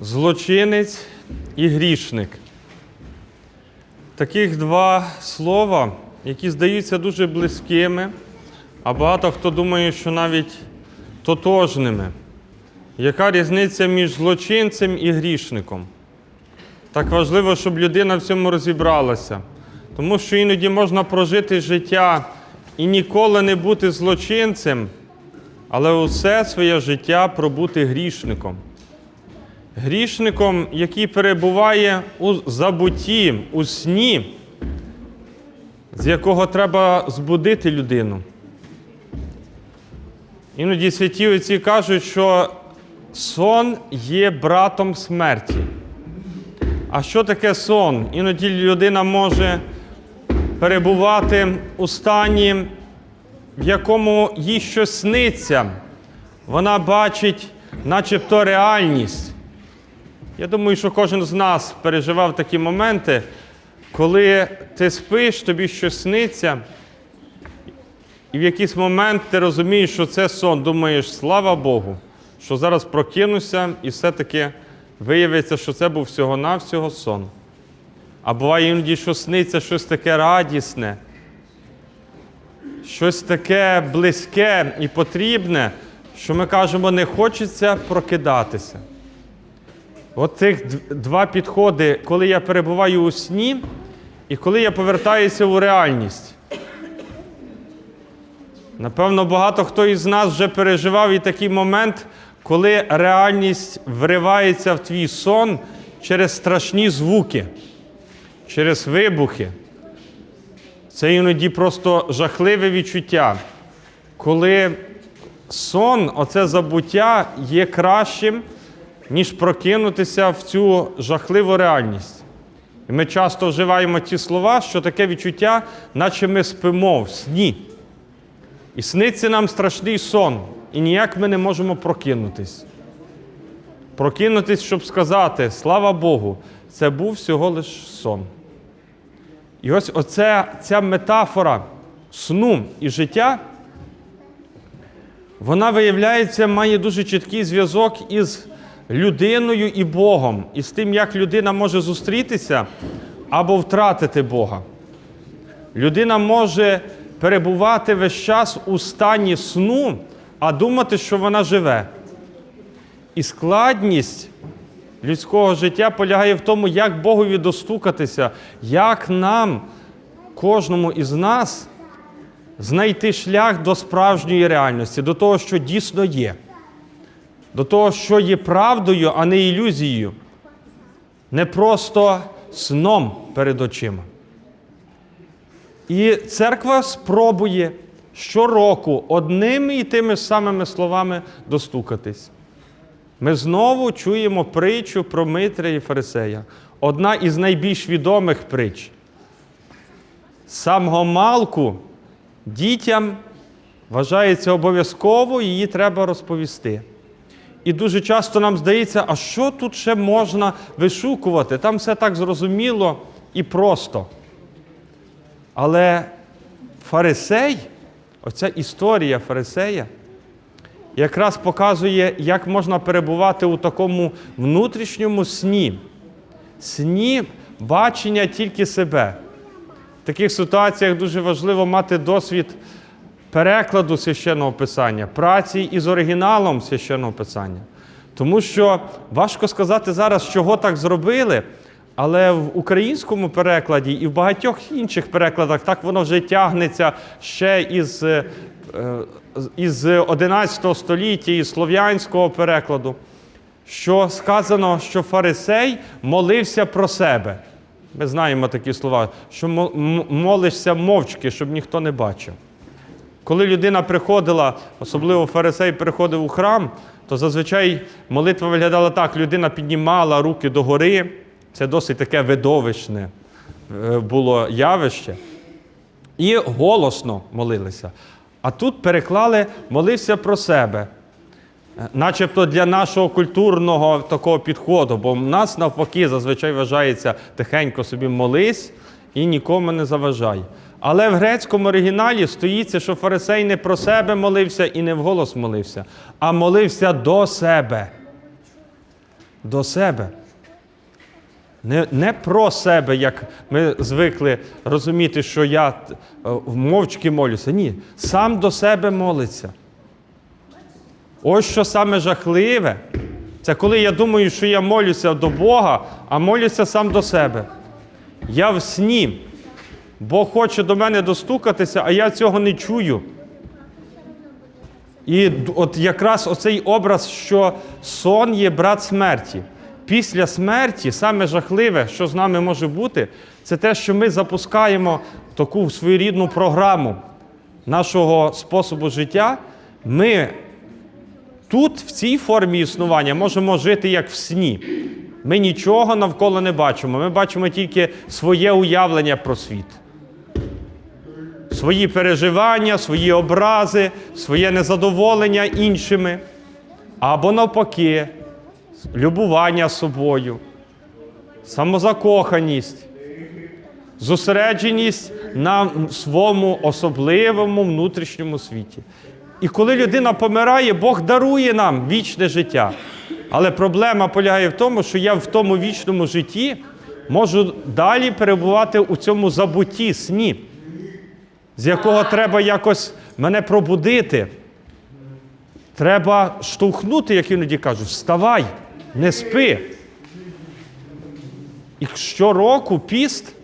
злочинець і грішник. Таких два слова, які здаються дуже близькими, а багато хто думає, що навіть тотожними. Яка різниця між злочинцем і грішником? Так важливо, щоб людина в цьому розібралася. Тому що іноді можна прожити життя і ніколи не бути злочинцем, але усе своє життя пробути грішником. Грішником, який перебуває у забутті, у сні, з якого треба збудити людину. Іноді святі отці кажуть, що сон є братом смерті. А що таке сон? Іноді людина може перебувати у стані, в якому їй щось сниться. Вона бачить начебто реальність. Я думаю, що кожен з нас переживав такі моменти, коли ти спиш, тобі щось сниться, і в якийсь момент ти розумієш, що це сон. Думаєш, слава Богу, що зараз прокинуся і все-таки виявиться, що це був всього-навсього сон. А буває іноді, що сниться щось таке радісне, щось таке близьке і потрібне, що ми кажемо, не хочеться прокидатися. От цих д- два підходи, коли я перебуваю у сні і коли я повертаюся у реальність. Напевно, багато хто із нас вже переживав і такий момент, коли реальність вривається в твій сон через страшні звуки, через вибухи. Це іноді просто жахливе відчуття, коли сон, оце забуття є кращим, ніж прокинутися в цю жахливу реальність. І ми часто вживаємо ті слова, що таке відчуття, наче ми спимо в сні. І сниться нам страшний сон, і ніяк ми не можемо прокинутись. Прокинутись, щоб сказати, слава Богу, це був всього лиш сон. І ось оце, ця метафора сну і життя, вона виявляється, має дуже чіткий зв'язок із людиною і Богом, і з тим, як людина може зустрітися або втратити Бога. Людина може перебувати весь час у стані сну, а думати, що вона живе. І складність людського життя полягає в тому, як Богові достукатися, як нам, кожному із нас, знайти шлях до справжньої реальності, до того, що дійсно є, до того, що є правдою, а не ілюзією, не просто сном перед очима. І церква спробує щороку одними і тими самими словами достукатись. Ми знову чуємо притчу про Митря і Фарисея. Одна із найбільш відомих притч. Самого малку дітям вважається обов'язково, її треба розповісти. І дуже часто нам здається, а що тут ще можна вишукувати? Там все так зрозуміло і просто. Але фарисей, оця історія фарисея, якраз показує, як можна перебувати у такому внутрішньому сні, сні бачення тільки себе. В таких ситуаціях дуже важливо мати досвід перекладу священного писання, праці із оригіналом священного писання. Тому що важко сказати зараз, чого так зробили, але в українському перекладі і в багатьох інших перекладах так воно вже тягнеться ще із, е, е, із 11 століття, із слов'янського перекладу, що сказано, що фарисей молився про себе. Ми знаємо такі слова, що молишся мовчки, щоб ніхто не бачив. Коли людина приходила, особливо фарисей приходив у храм, то зазвичай молитва виглядала так: людина піднімала руки догори, це досить таке видовищне е, було явище, і голосно молилися. А тут переклали молився про себе. Е, Начебто для нашого культурного такого підходу, бо в нас навпаки зазвичай вважається тихенько собі молись і нікому не заважай. Але в грецькому оригіналі стоїться, що фарисей не про себе молився і не вголос молився, а молився до себе. до себе. Не, не про себе, як ми звикли розуміти, що я е, мовчки молюся. Ні, сам до себе молиться. Ось що саме жахливе. Це коли я думаю, що я молюся до Бога, а молюся сам до себе. Я в сні. Бог хоче до мене достукатися, а я цього не чую. І от якраз оцей образ, що сон є брат смерті. Після смерті саме жахливе, що з нами може бути, це те, що ми запускаємо таку своєрідну програму нашого способу життя. Ми тут, в цій формі існування, можемо жити як в сні. Ми нічого навколо не бачимо. Ми бачимо тільки своє уявлення про світ свої переживання, свої образи, своє незадоволення іншими, або навпаки, любування собою, самозакоханість, зосередженість на своєму особливому внутрішньому світі. І коли людина помирає, Бог дарує нам вічне життя. Але проблема полягає в тому, що я в тому вічному житті можу далі перебувати у цьому забутті, сні з якого треба якось мене пробудити. Треба штовхнути, як іноді кажуть, вставай, не спи. І щороку піст,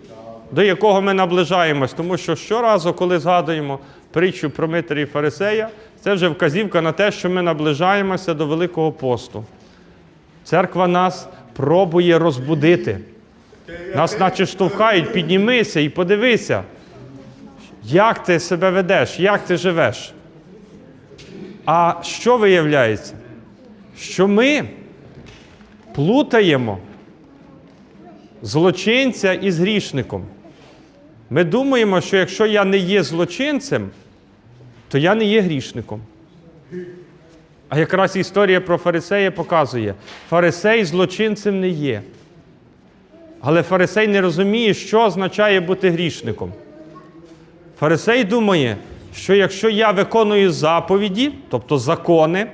до якого ми наближаємось, тому що щоразу, коли згадуємо притчу про Митаря і Фарисея, це вже вказівка на те, що ми наближаємося до Великого посту. Церква нас пробує розбудити. Нас, наче штовхають, піднімися і подивися. Як ти себе ведеш, як ти живеш? А що виявляється? Що ми плутаємо злочинця із грішником. Ми думаємо, що якщо я не є злочинцем, то я не є грішником. А якраз історія про фарисея показує, фарисей злочинцем не є. Але фарисей не розуміє, що означає бути грішником. Фарисей думає, що якщо я виконую заповіді, тобто закони,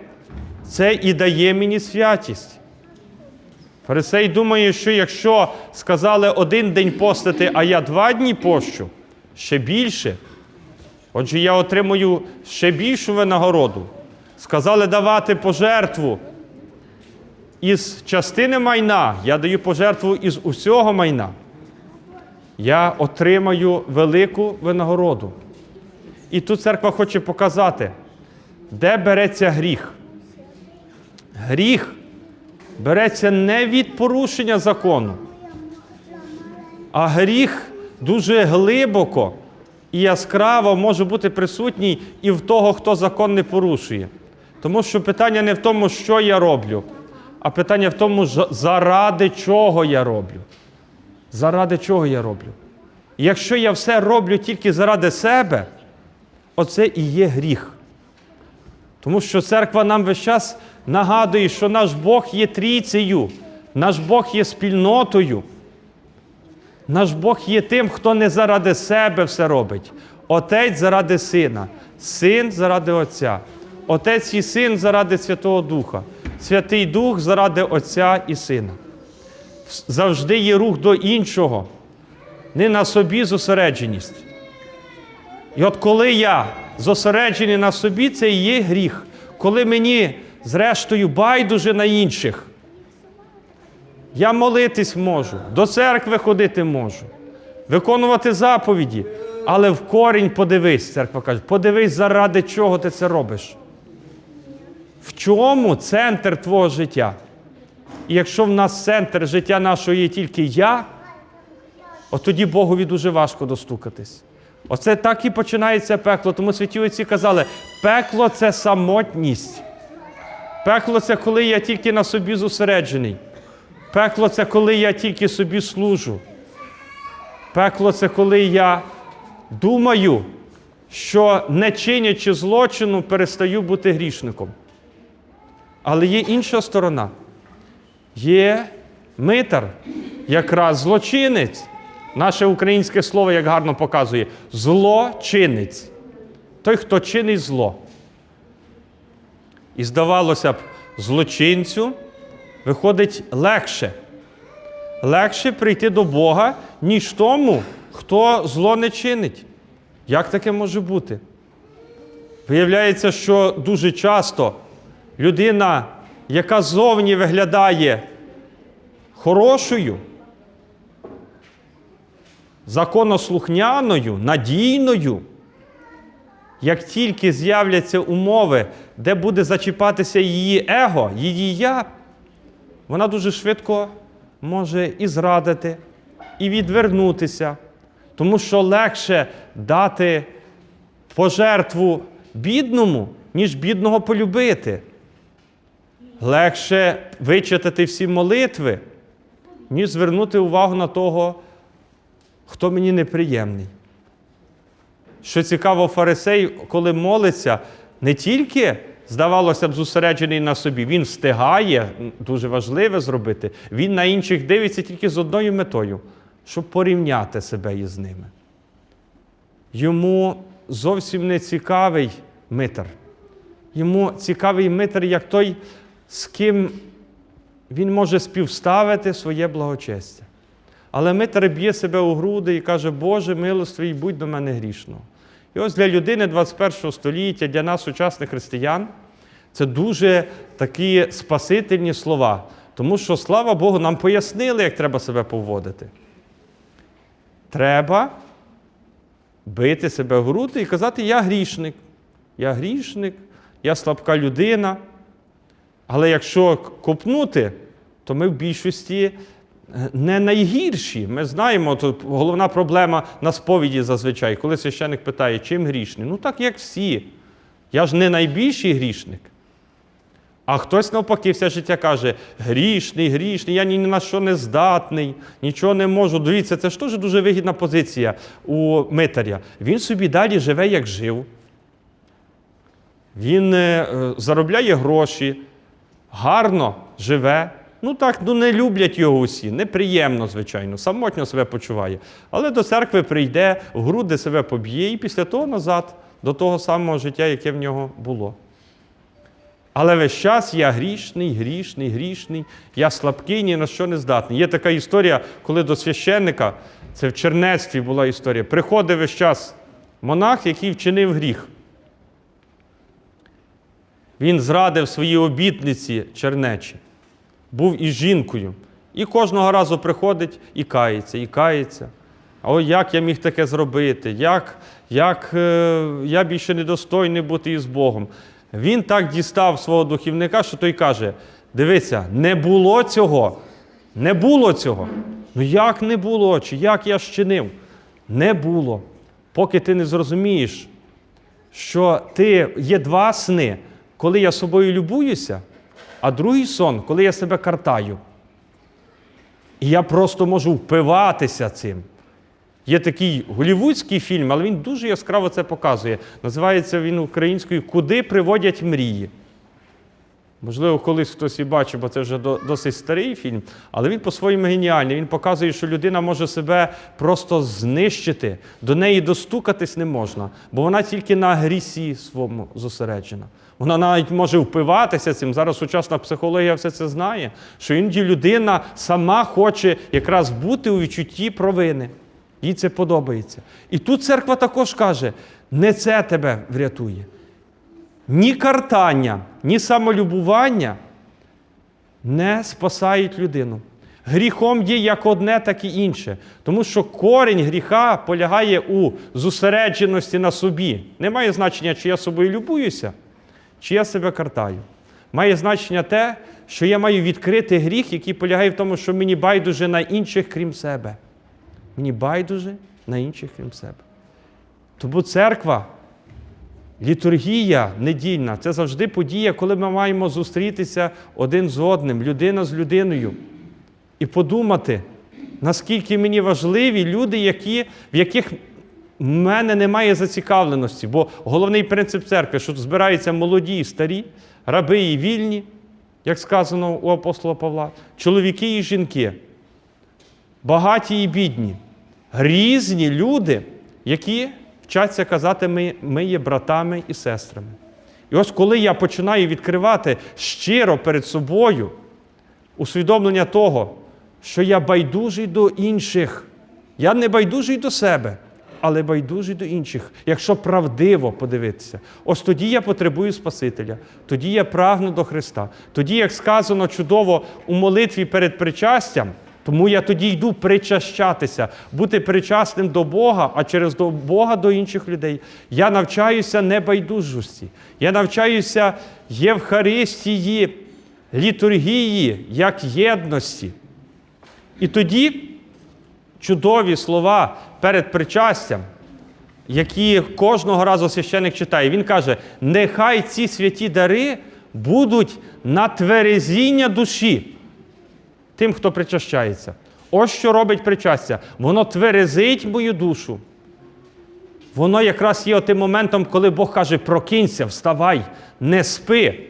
це і дає мені святість. Фарисей думає, що якщо сказали один день постити, а я два дні пощу, ще більше. Отже, я отримую ще більшу винагороду. Сказали давати пожертву із частини майна, я даю пожертву із усього майна я отримаю велику винагороду. І тут церква хоче показати, де береться гріх. Гріх береться не від порушення закону, а гріх дуже глибоко і яскраво може бути присутній і в того, хто закон не порушує. Тому що питання не в тому, що я роблю, а питання в тому, заради чого я роблю. Заради чого я роблю? Якщо я все роблю тільки заради себе, оце і є гріх. Тому що церква нам весь час нагадує, що наш Бог є трійцею, наш Бог є спільнотою. Наш Бог є тим, хто не заради себе все робить. Отець заради сина, син заради Отця. Отець і син заради Святого Духа, Святий Дух заради Отця і Сина. Завжди є рух до іншого, не на собі зосередженість. І от коли я зосереджений на собі, це і є гріх. Коли мені, зрештою, байдуже на інших, я молитись можу, до церкви ходити можу, виконувати заповіді, але в корінь подивись, церква каже, подивись, заради чого ти це робиш. В чому центр твого життя? І якщо в нас центр життя нашого є тільки я, от тоді Богові дуже важко достукатись. Оце так і починається пекло. Тому святі отці казали, пекло це самотність. Пекло це коли я тільки на собі зосереджений. Пекло це коли я тільки собі служу. Пекло це коли я думаю, що не чинячи злочину, перестаю бути грішником. Але є інша сторона. Є митар, якраз злочинець. Наше українське слово, як гарно показує, злочинець. Той, хто чинить зло. І здавалося б, злочинцю виходить легше. Легше прийти до Бога, ніж тому, хто зло не чинить. Як таке може бути? Виявляється, що дуже часто людина, яка зовні виглядає хорошою, законослухняною, надійною, як тільки з'являться умови, де буде зачіпатися її его, її я, вона дуже швидко може і зрадити, і відвернутися, тому що легше дати пожертву бідному, ніж бідного полюбити. Легше вичитати всі молитви, ніж звернути увагу на того, хто мені неприємний. Що цікаво, фарисей, коли молиться, не тільки, здавалося б, зосереджений на собі, він встигає, дуже важливе зробити, він на інших дивиться тільки з одною метою, щоб порівняти себе із ними. Йому зовсім не цікавий митар. Йому цікавий митар, як той, з ким він може співставити своє благочестя. Але митар б'є себе у груди і каже, Боже, милостивий, будь до мене грішного. І ось для людини 21 століття, для нас, сучасних християн, це дуже такі спасительні слова. Тому що, слава Богу, нам пояснили, як треба себе поводити. Треба бити себе в груди і казати, я грішник. Я грішник, я слабка людина. Але якщо копнути, то ми в більшості не найгірші. Ми знаємо, тут головна проблема на сповіді зазвичай, коли священик питає, чим грішний? Ну так, як всі. Я ж не найбільший грішник. А хтось навпаки все життя каже: грішний, грішний, я ні на що не здатний, нічого не можу. Дивіться, це ж теж дуже вигідна позиція у митаря. Він собі далі живе, як жив. Він е, заробляє гроші, гарно живе. Ну так, ну не люблять його усі, неприємно, звичайно, самотньо себе почуває. Але до церкви прийде, в груди себе поб'є і після того назад до того самого життя, яке в нього було. Але весь час я грішний, грішний, грішний, я слабкий, ні на що не здатний. Є така історія, коли до священника, це в Чернецтві була історія, приходить весь час монах, який вчинив гріх. Він зрадив свої обітниці чернечі, був із жінкою. І кожного разу приходить і кається, і кається. Ой, як я міг таке зробити? Як, як е, я більше недостойний бути із Богом? Він так дістав свого духівника, що той каже: дивися, не було цього. Не було цього. Ну як не було? Чи як я щинив? Не було. Поки ти не зрозумієш, що ти є два сни, коли я собою любуюся, а другий сон, коли я себе картаю. І я просто можу впиватися цим. Є такий голівудський фільм, але він дуже яскраво це показує. Називається він українською Куди приводять мрії. Можливо, колись хтось і бачив, бо це вже досить старий фільм, але він по-своєму геніальний. Він показує, що людина може себе просто знищити, до неї достукатись не можна, бо вона тільки на грісі своєму зосереджена. Вона навіть може впиватися цим. Зараз сучасна психологія все це знає, що іноді людина сама хоче якраз бути у відчутті провини. Їй це подобається. І тут церква також каже: не це тебе врятує. Ні картання, ні самолюбування не спасають людину. Гріхом є як одне, так і інше. Тому що корінь гріха полягає у зосередженості на собі. Не має значення, чи я собою любуюся, чи я себе картаю. Має значення те, що я маю відкрити гріх, який полягає в тому, що мені байдуже на інших, крім себе. Мені байдуже на інших, крім себе. Тому церква, літургія недільна це завжди подія, коли ми маємо зустрітися один з одним, людина з людиною, і подумати, наскільки мені важливі люди, які, в яких в мене немає зацікавленості. Бо головний принцип церкви, що збираються молоді і старі, раби і вільні, як сказано у апостола Павла, чоловіки і жінки багаті і бідні, різні люди, які вчаться казати, ми, ми є братами і сестрами. І ось коли я починаю відкривати щиро перед собою усвідомлення того, що я байдужий до інших. Я не байдужий до себе, але байдужий до інших, якщо правдиво подивитися. Ось тоді я потребую Спасителя, тоді я прагну до Христа. Тоді, як сказано чудово у молитві перед причастям, тому я тоді йду причащатися, бути причасним до Бога, а через до Бога до інших людей. Я навчаюся небайдужості, я навчаюся Євхаристії, літургії як єдності. І тоді чудові слова перед причастям, які кожного разу священик читає, він каже: нехай ці святі дари будуть на тверезіння душі тим, хто причащається. Ось що робить причастя. Воно тверезить мою душу. Воно якраз є тим моментом, коли Бог каже: прокинься, вставай, не спи.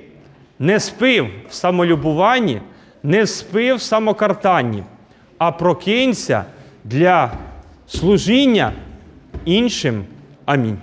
Не спи в самолюбуванні, не спи в самокартанні, а прокинься для служіння іншим. Амінь.